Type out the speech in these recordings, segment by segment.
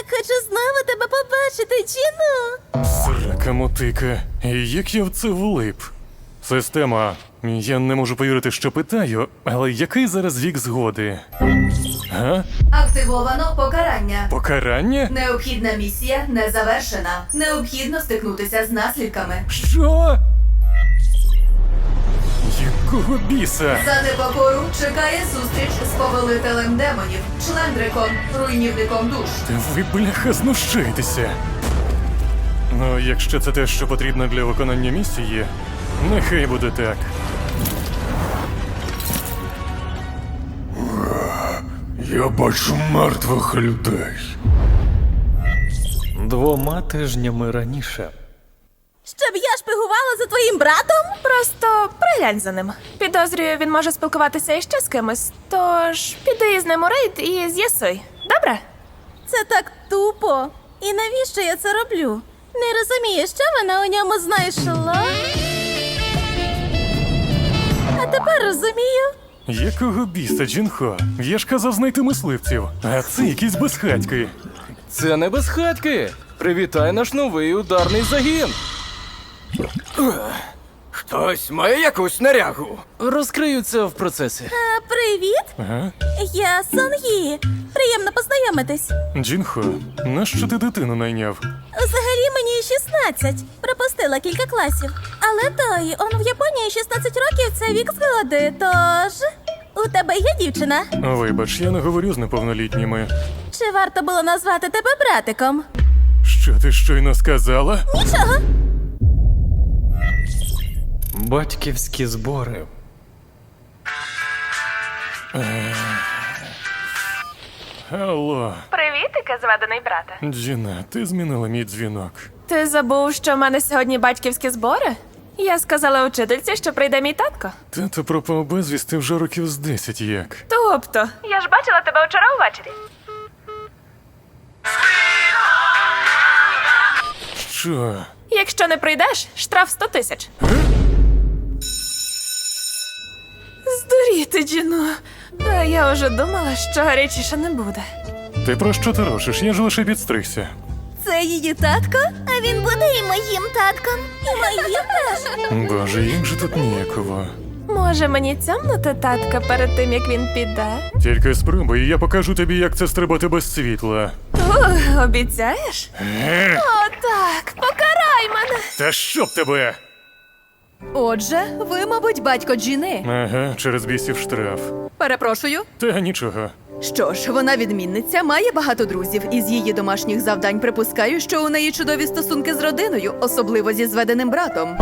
так хочу знову тебе побачити, Джіну. Срака мотика. І як я в це влип? Система. Я не можу повірити, що питаю, але який зараз вік згоди? Га? Активовано покарання. Покарання? Необхідна місія не завершена. Необхідно стикнутися з наслідками. Що? Якого біса? За непокору чекає зустріч з повелителем демонів, члендриком, руйнівником душ. Та ви, бляха, знущаєтеся. Ну, якщо це те, що потрібно для виконання місії, нехай буде так. Я бачу мертвих людей. Двома тижнями раніше. Щоб я шпигувала за твоїм братом? Просто приглянь за ним. Підозрюю, він може спілкуватися іще з кимось. Тож піди з ним у рейд і з'ясуй. Добре? Це так тупо. І навіщо я це роблю? Не розумію, що вона у ньому знайшла. А тепер розумію. Якого біса, Джінхо? Я ж казав знайти мисливців, а це якісь безхатьки. Це не безхатьки. Привітай наш новий ударний загін. Хтось має якусь снарягу. Розкриються в процесі. А, привіт! Ага. Я Сон Ї. Приємно познайомитись. Джінхо, нащо ти дитину найняв? Взагалі мені 16. Пропустила кілька класів. Але той, он в Японії 16 років це вік згоди, тож. У тебе є дівчина? Вибач, я не говорю з неповнолітніми. Чи варто було назвати тебе братиком? Що ти щойно сказала? Нічого. Батьківські збори. Алло, Привітики, зведений брате. Джіна, ти змінила мій дзвінок. Ти забув, що в мене сьогодні батьківські збори? Я сказала учительці, що прийде мій татко. Тато пропав безвісти вже років з 10 як. Тобто, я ж бачила тебе вчора увечері. Що? Якщо не прийдеш, штраф 100 тисяч. Здуріти, Джіно. А я вже думала, що гарячіше не буде. Ти про що торочиш? Я ж лише підстригся. Це її татко, а він буде і моїм татком. І моїм теж. Боже, їм же тут ніяково. Може мені цьомнути татка перед тим, як він піде? Тільки спробуй, і я покажу тобі, як це стрибати без світла. Ух, обіцяєш? Е, О, так, покарай мене. Та щоб тебе! Отже, ви, мабуть, батько Джіни. Ага, через бісів штраф. Перепрошую. Та нічого. Що ж, вона відмінниця, має багато друзів. Із її домашніх завдань припускаю, що у неї чудові стосунки з родиною, особливо зі зведеним братом.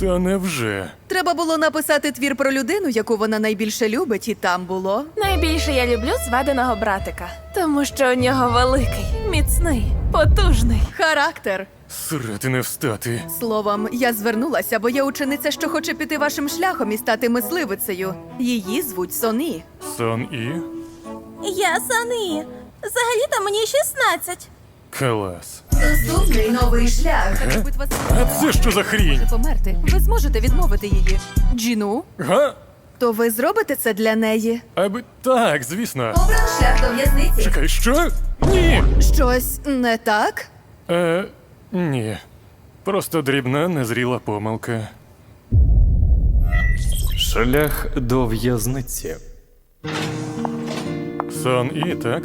Та невже? Треба було написати твір про людину, яку вона найбільше любить, і там було. Найбільше я люблю зведеного братика, тому що у нього великий, міцний, потужний. Характер. Срати не встати. Словом, я звернулася, бо є учениця, що хоче піти вашим шляхом і стати мисливицею. Її звуть Соні. Сон і Я Сони. Взагалі-то мені 16. Клас. Доступний новий шлях. А це що за хрінь? померти. Ви зможете відмовити її. Джіну, Га? то ви зробите це для неї? Аби так, звісно. Обрав шлях до в'язниці. Чекай, що? Ні. Щось не так? Е, ні. Просто дрібна незріла помилка. Шлях до в'язниці. Сон і так?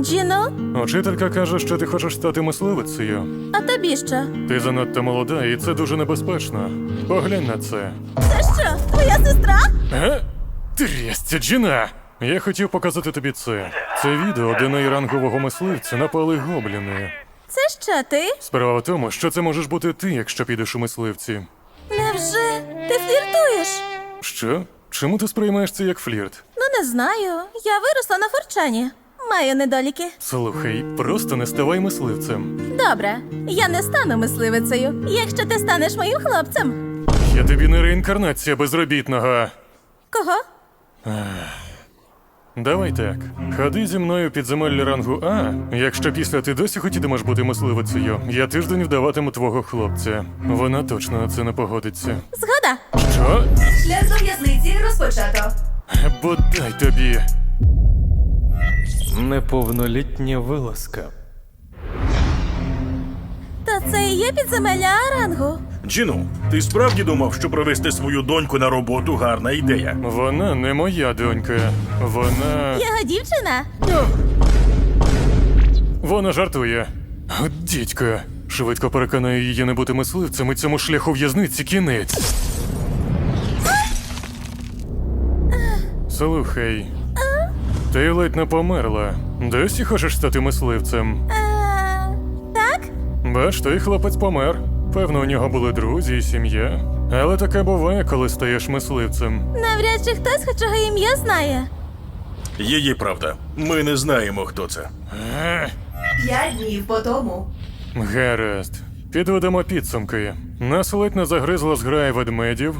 Джіно, Учителька каже, що ти хочеш стати мисливицею. а тобі що? Ти занадто молода, і це дуже небезпечно. Поглянь на це. Це що, твоя сестра? Трясця, Джіна! Я хотів показати тобі це. Це відео, де на ірангового мисливця напали гобліни. Це що ти? Справа в тому, що це можеш бути ти, якщо підеш у мисливці. Невже ти фліртуєш? Що? Чому ти сприймаєш це як флірт? Ну, не знаю. Я виросла на форчані. Маю недоліки. Слухай, просто не ставай мисливцем. Добре, я не стану мисливицею, якщо ти станеш моїм хлопцем. Я тобі не реінкарнація безробітного. Кого? Давай так. Ходи зі мною підземелля рангу А. Якщо після ти досі хотітимеш бути мисливицею, я тиждень вдаватиму твого хлопця. Вона точно на це не погодиться. Згода. Що? Шлях до в'язниці розпочато. Бодай тобі. Неповнолітня вилазка. То це і є підземелля Арангу. Джину, ти справді думав, що привезти свою доньку на роботу гарна ідея? Вона не моя донька. Вона. Його дівчина. Вона жартує. От дідька. Швидко переконаю її не бути мисливцем і цьому шляху в'язниці кінець. Слухай. Ти ледь не померла. Досі хочеш стати мисливцем? А, так? Бач, той хлопець помер. Певно, у нього були друзі і сім'я. Але таке буває, коли стаєш мисливцем. Навряд чи хтось хоч його ім'я знає. Її правда. Ми не знаємо, хто це. П'ять днів по тому. Гаразд. Підведемо підсумки. Нас ледь не загризла зграя ведмедів.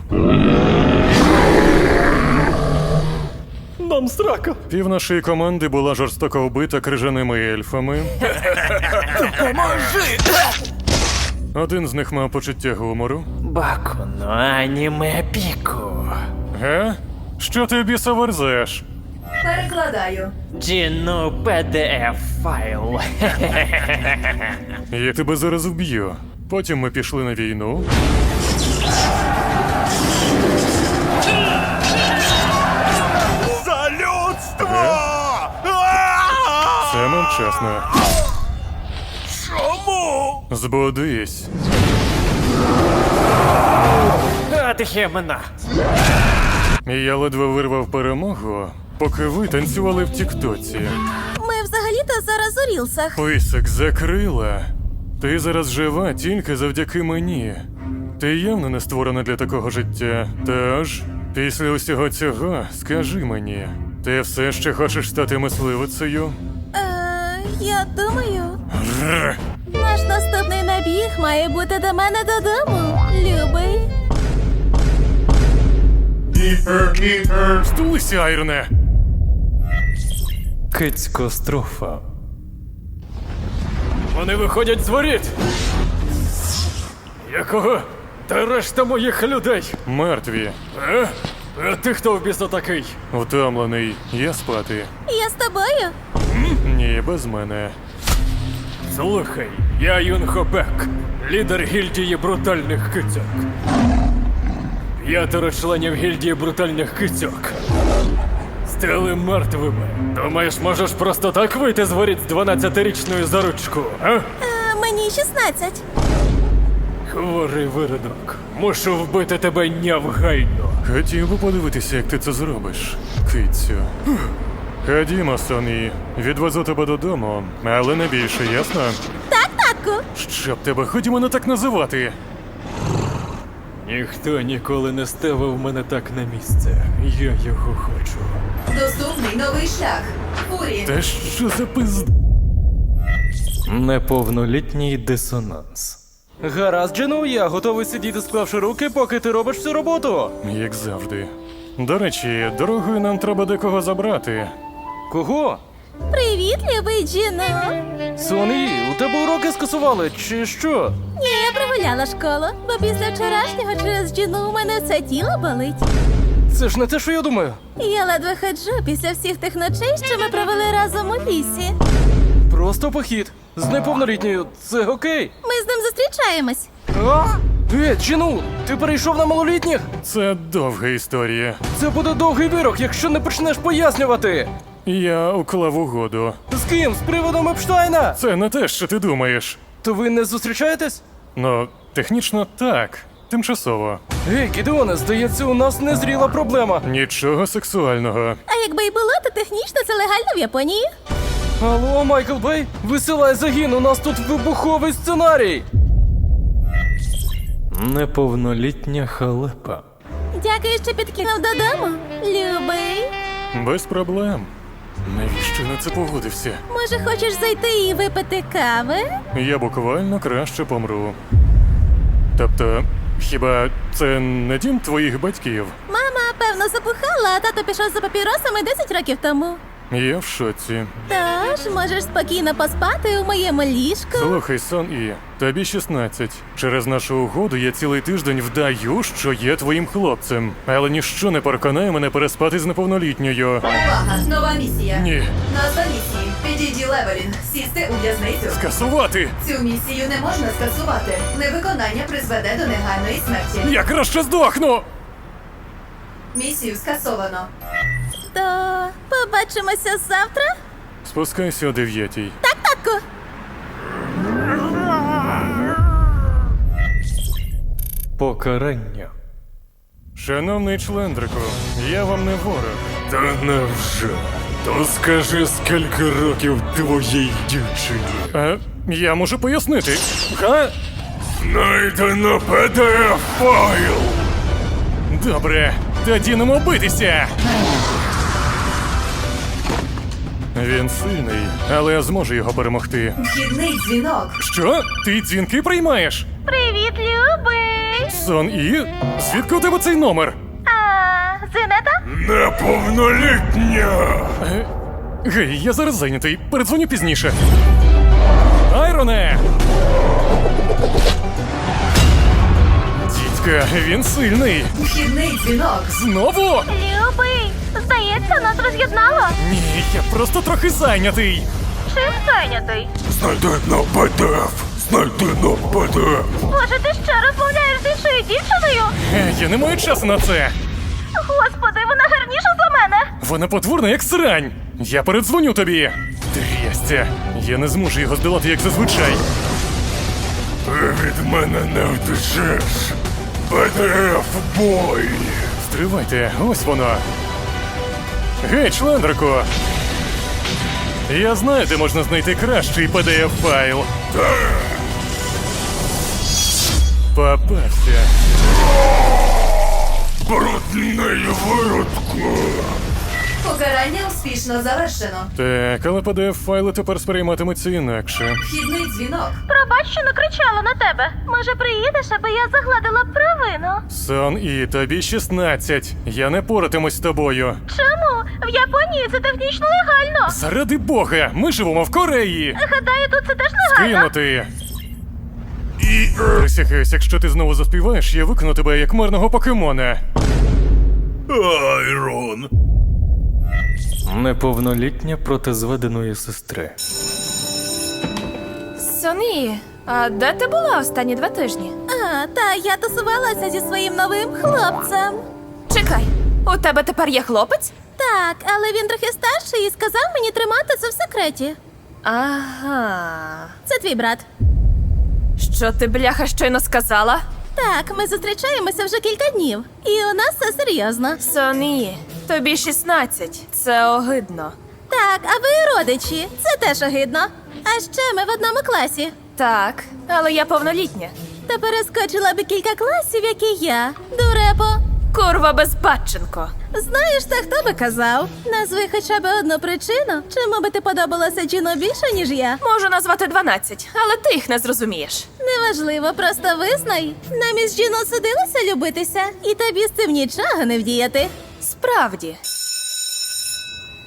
Нам срака. Пів нашої команди була жорстоко вбита крижаними ельфами. Поможи! Один з них мав почуття гумору. Бакуно аніме піку. Ге? Що ти біса верзеш? Перекладаю. Джіну PDF файл. Я тебе зараз вб'ю. Потім ми пішли на війну. За людство! Це вчасно. Чому? Збудись. І я ледве вирвав перемогу, поки ви танцювали в Тіктоці. Ми взагалі-то зараз у рілсах. Писок закрила. Ти зараз жива тільки завдяки мені. Ти явно не створена для такого життя. Тож, після усього цього, скажи мені, ти все ще хочеш стати мисливицею? Е, я думаю. Наш наступний набіг має бути до мене додому. Любий. Стулися, Айрне! Кицькострофа. Вони виходять з воріт. Якого? Та решта моїх людей. Мертві, Е? А ти хто в біса такий? втомлений, я спати. Я з тобою. Ні, без мене. Слухай, я Юнхо Бек, лідер гільдії брутальних кицьок. П'ятеро членів гільдії брутальних кицьок. Стали мертвими. Думаєш, можеш просто так вийти з воріт з 12-річною за ручку, а? Е, мені 16. Хворий виродок. Мушу вбити тебе нявгайно. Хотів би подивитися, як ти це зробиш, кицю. Ходімо, Соні, відвезу тебе додому, але не більше, ясно? Щоб тебе ходімо не так називати. Ніхто ніколи не ставив мене так на місце. Я його хочу. Доступний новий шлях. Фурі. Та що за пизд... Неповнолітній дисонанс. Гаразд, Джину, я готовий сидіти, склавши руки, поки ти робиш всю роботу. Як завжди. До речі, дорогою нам треба декого забрати. Кого? Привіт, любий Джіно. Соні, у тебе уроки скасували, чи що? Ні, я прогуляла школу, бо після вчорашнього через Джіну у мене все тіло болить. Це ж не те, що я думаю. Я ледве ходжу після всіх тих ночей, що ми провели разом у лісі. Просто похід. З неповнолітньою. Це окей. Ми з ним зустрічаємось. А? Е, Джину, ти перейшов на малолітніх? Це довга історія. Це буде довгий вирок, якщо не почнеш пояснювати. Я уклав угоду. З ким? З приводом Епштайна? Це не те, що ти думаєш. То ви не зустрічаєтесь? Ну, технічно так. Тимчасово. Гей, Гідеоне, здається, у нас незріла проблема. Нічого сексуального. А якби й було, то технічно це легально в Японії. Алло, Майкл Бей, висилай загін, у нас тут вибуховий сценарій. Неповнолітня халепа. Дякую, що підкинув додому. Любий. Без проблем. Навіщо на це погодився? Може, хочеш зайти і випити кави? Я буквально краще помру. Тобто, хіба це не дім твоїх батьків? Мама, певно, запухала, а тато пішов за папіросами 10 років тому. Я в шоці. Тож можеш спокійно поспати у моєму ліжку. Слухай, Сон І, тобі 16. Через нашу угоду я цілий тиждень вдаю, що є твоїм хлопцем. Але ніщо не переконає мене переспати з неповнолітньою. Увага! Нова місія. Ні. Назва місії Підійді Леверін. Сісти у в'язницю. Скасувати! Цю місію не можна скасувати. Невиконання призведе до негайної смерті. Я краще здохну! Місію скасовано. То побачимося завтра. Спускайся о дев'ятій. Татку. Покарання. Шановний члендрику, я вам не ворог. Та невже? То скажи, скільки років твоїй дівчині? А я можу пояснити. Га? Знайдено pdf файл. Добре, тоді не битися. Він сильний, але я зможу його перемогти. Вхідний дзвінок. Що? Ти дзвінки приймаєш? Привіт, любий. Сон і? Звідки у тебе цей номер? А, Зинета? Неповнолітня. Е, Гей, я зараз зайнятий. Передзвоню пізніше. Айроне! Дідька, він сильний. Вхідний дзвінок. Знову? Любий. Здається, нас роз'єднало. Ні, я просто трохи зайнятий. Чим зайнятий? Знайдено pdf. Знайдено pdf. Може, ти ще розмовляєш з іншою дівчиною? Е, Я не маю часу на це. Господи, вона гарніша за мене. Вона потворна, як срань. Я передзвоню тобі. Трястя. Я не зможу його здолати, як зазвичай. Ти від мене не втечеш. Pdf бой. Стривайте, ось воно. Гей, члендрику! Я знаю, де можна знайти кращий pdf файл. Попався. Брудний виродку. Покарання успішно завершено. Так, але pdf файли тепер сприйматимуться інакше. Вхідний дзвінок. Пробач, що накричала на тебе. Може, приїдеш, аби я загладила провину? Сон і тобі 16. Я не поратимусь з тобою. Чому? В Японії це технічно легально. Заради Бога, ми живемо в Кореї. Гадаю, тут це теж легально. Кинути. І присягаюсь, якщо ти знову заспіваєш, я викину тебе як марного покемона. Айрон. Неповнолітня проти зведеної сестри. Соні, а де ти була останні два тижні? А, та я тусувалася зі своїм новим хлопцем. Чекай, у тебе тепер є хлопець? Так, але він трохи старший і сказав мені тримати це в секреті. Ага. Це твій брат. Що ти, бляха, щойно сказала? Так, ми зустрічаємося вже кілька днів, і у нас все серйозно. Соні, тобі 16. Це огидно. Так, а ви родичі, це теж огидно. А ще ми в одному класі. Так, але я повнолітня. Та перескочила би кілька класів, як і я. Дурепо. Курва безбатченко. Знаєш, та хто би казав? Назви хоча б одну причину, чому би ти подобалася Джіно більше, ніж я. Можу назвати 12, але ти їх не зрозумієш. Неважливо, просто визнай. Нам із Джіно судилося любитися, і тобі з цим нічого не вдіяти. Справді.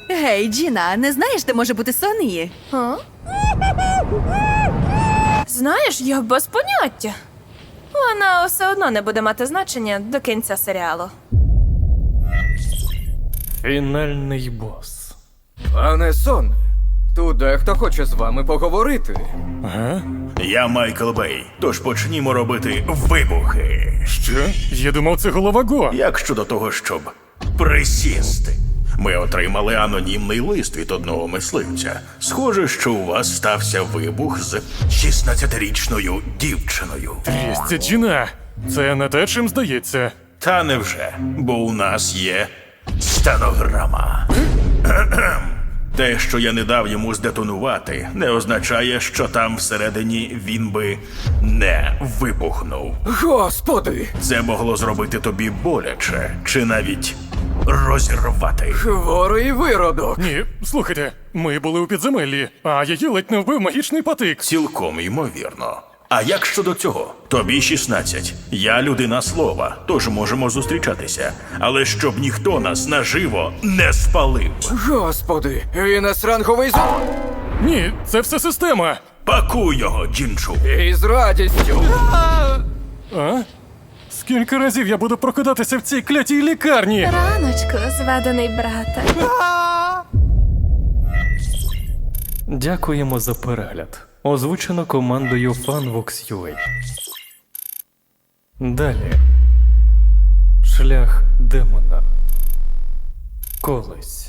Гей, Джіна, не знаєш, де може бути Сонії? А? Знаєш, я без поняття. Вона все одно не буде мати значення до кінця серіалу. Фінальний бос. Пане сон, тут дехто хоче з вами поговорити. Га? Я Майкл Бей. Тож почнімо робити вибухи. Що? Я думав, це голова Го. Як щодо того, щоб присісти? Ми отримали анонімний лист від одного мисливця. Схоже, що у вас стався вибух з 16-річною дівчиною. Трістя Джіна. Це не те, чим здається. Та невже, бо у нас є стенограма. Те, що я не дав йому здетонувати, не означає, що там всередині він би не вибухнув. Господи! Це могло зробити тобі боляче, чи навіть розірвати. Хворий виродок! Ні, слухайте, ми були у підземеллі, а її ледь не вбив магічний патик. Цілком ймовірно. А як щодо цього? Тобі 16. Я людина слова, тож можемо зустрічатися. Але щоб ніхто нас наживо не спалив. Господи, він ранговий зо... Ні, це все система. Пакуй його, Джінчу. І з радістю. А? Скільки разів я буду прокидатися в цій клятій лікарні? Раночку, зведений брате. Дякуємо за перегляд. Озвучено командою FanVox.ua. Далі. Шлях демона. Колись.